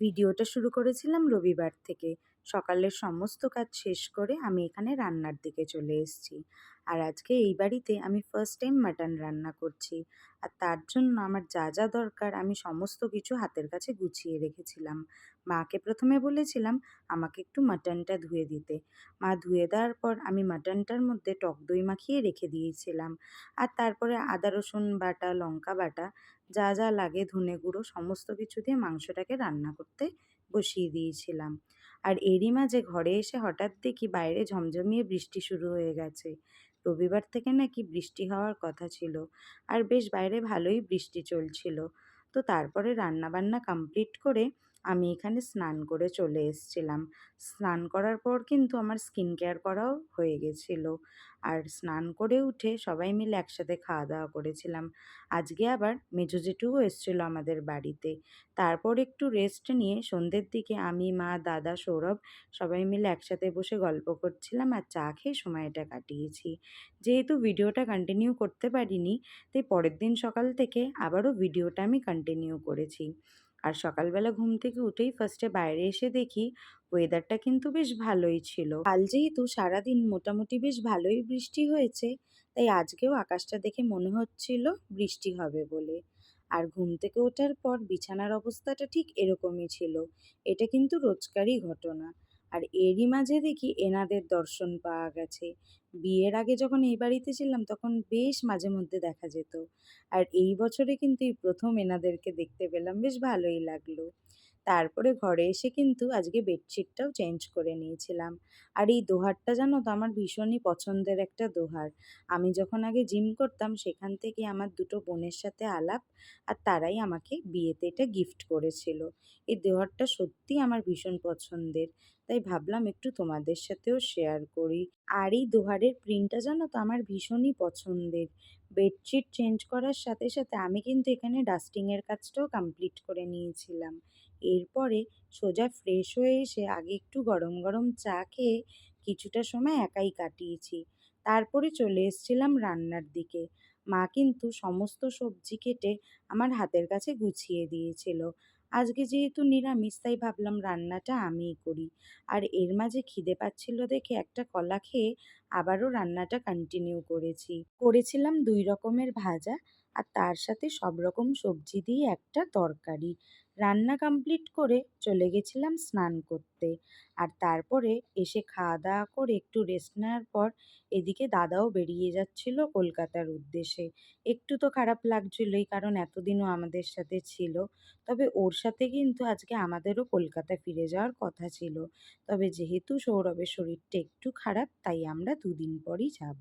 ভিডিওটা শুরু করেছিলাম রবিবার থেকে। সকালের সমস্ত কাজ শেষ করে আমি এখানে রান্নার দিকে চলে এসেছি। আর আজকে এই বাড়িতে আমি ফার্স্ট টাইম মাটন রান্না করছি। আর তার জন্য আমার যা যা দরকার আমি সমস্ত কিছু হাতের কাছে গুছিয়ে রেখেছিলাম। মাকে প্রথমে বলেছিলাম, আমাকে একটু মাটনটা ধুয়ে দিতে। মা ধুয়ে দেওয়ার পর আমি মাটনটার মধ্যে টক দই মাখিয়ে রেখে দিয়েছিলাম। আর তারপরে আদা, রসুন বাটা, লঙ্কা বাটা, যা যা লাগে ধনে গুঁড়ো, সমস্ত কিছু দিয়ে মাংসটাকে রান্না করতে বসিয়ে দিয়েছিলাম। আর এরই মাঝে ঘরে এসে হঠাৎ দেখি বাইরে ঝমঝমিয়ে বৃষ্টি শুরু হয়ে গেছে। রবিবার থেকে নাকি বৃষ্টি হওয়ার কথা ছিল আর বেশ বাইরে ভালোই বৃষ্টি চলছিল। তো তারপরে রান্নাবান্না কমপ্লিট করে আমি এখানে স্নান করে চলে এসেছিলাম। স্নান করার পর কিন্তু আমার স্কিন কেয়ার করাও হয়ে গেছিল। আর স্নান করে উঠে সবাই মিলে একসাথে খাওয়া দাওয়া করেছিলাম। আজকে আবার মেজো জেঠুও এসেছিল আমাদের বাড়িতে। তারপর একটু রেস্ট নিয়ে সন্ধ্যের দিকে আমি, মা, দাদা, সৌরভ সবাই মিলে একসাথে বসে গল্প করছিলাম আর চা খেয়ে সময়টা কাটিয়েছি। যেহেতু ভিডিওটা কন্টিনিউ করতে পারিনি, তাই পরের দিন সকাল থেকে আবারও ভিডিওটা আমি কন্টিনিউ করেছি। আর সকালবেলা ঘুম থেকে উঠেই ফার্স্টে বাইরে এসে দেখি ওয়েদারটা কিন্তু বেশ ভালোই ছিল। কাল যেহেতু সারাদিন মোটামুটি বেশ ভালোই বৃষ্টি হয়েছে, তাই আজকেও আকাশটা দেখে মনে হচ্ছিল বৃষ্টি হবে বলে। আর ঘুম থেকে ওঠার পর বিছানার অবস্থাটা ঠিক এরকমই ছিল। এটা কিন্তু রোজকারই ঘটনা। আর এরই মাঝে দেখি এনাদের দর্শন পাওয়া গেছে। বিয়ের আগে যখন এই বাড়িতে ছিলাম তখন বেশ মাঝে মধ্যে দেখা যেত। আর এই বছরে কিন্তু এই প্রথম এনাদেরকে দেখতে পেলাম, বেশ ভালোই লাগল। তারপরে ঘরে এসে কিন্তু আজকে বেডশিটটাও চেঞ্জ করে নিয়েছিলাম। আর এই দোহারটা জানো তো আমার ভীষণই পছন্দের একটা দোহার। আমি যখন আগে জিম করতাম সেখান থেকে আমার দুটো বোনের সাথে আলাপ আর তারাই আমাকে বিয়েতে এটা গিফট করেছিল। এই দোহারটা সত্যি আমার ভীষণ পছন্দের। তাই ভাবলাম একটু তোমাদের সাথেও শেয়ার করি। আর এই দোহারের প্রিন্টটা জানো তো আমার ভীষণই পছন্দের। বেডশিট চেঞ্জ করার সাথে সাথে আমি কিন্তু এখানে ডাস্টিংয়ের কাজটাও কমপ্লিট করে নিয়েছিলাম। এরপরে সোজা ফ্রেশ হয়ে এসে আগে একটু গরম গরম চা খেয়ে কিছুটা সময় একাই কাটিয়েছি। তারপরে চলে এসেছিলাম রান্নার দিকে। মা কিন্তু সমস্ত সবজি কেটে আমার হাতের কাছে গুছিয়ে দিয়েছিল। আজকে যেহেতু নিরামিষ, তাই ভাবলাম রান্নাটা আমিই করি। আর এর মাঝে খিদে পাচ্ছিল দেখে একটা কলা খেয়ে আবারও রান্নাটা কন্টিনিউ করেছি। করেছিলাম দুই রকমের ভাজা। আর তার সাথে সব রকম সবজি দিয়ে একটা তরকারি। রান্না কমপ্লিট করে চলে গেছিলাম স্নান করতে। আর তারপরে এসে খাওয়া দাওয়া করে একটু রেস্ট নেওয়ার পর এদিকে দাদাও বেরিয়ে যাচ্ছিল কলকাতার উদ্দেশ্যে। একটু তো খারাপ লাগছিলই কারণ এতদিনও আমাদের সাথে ছিল। তবে ওর সাথে কিন্তু আজকে আমাদেরও কলকাতা ফিরে যাওয়ার কথা ছিল। তবে যেহেতু সৌরভের শরীরটা একটু খারাপ, তাই আমরা দুদিন পরই যাব।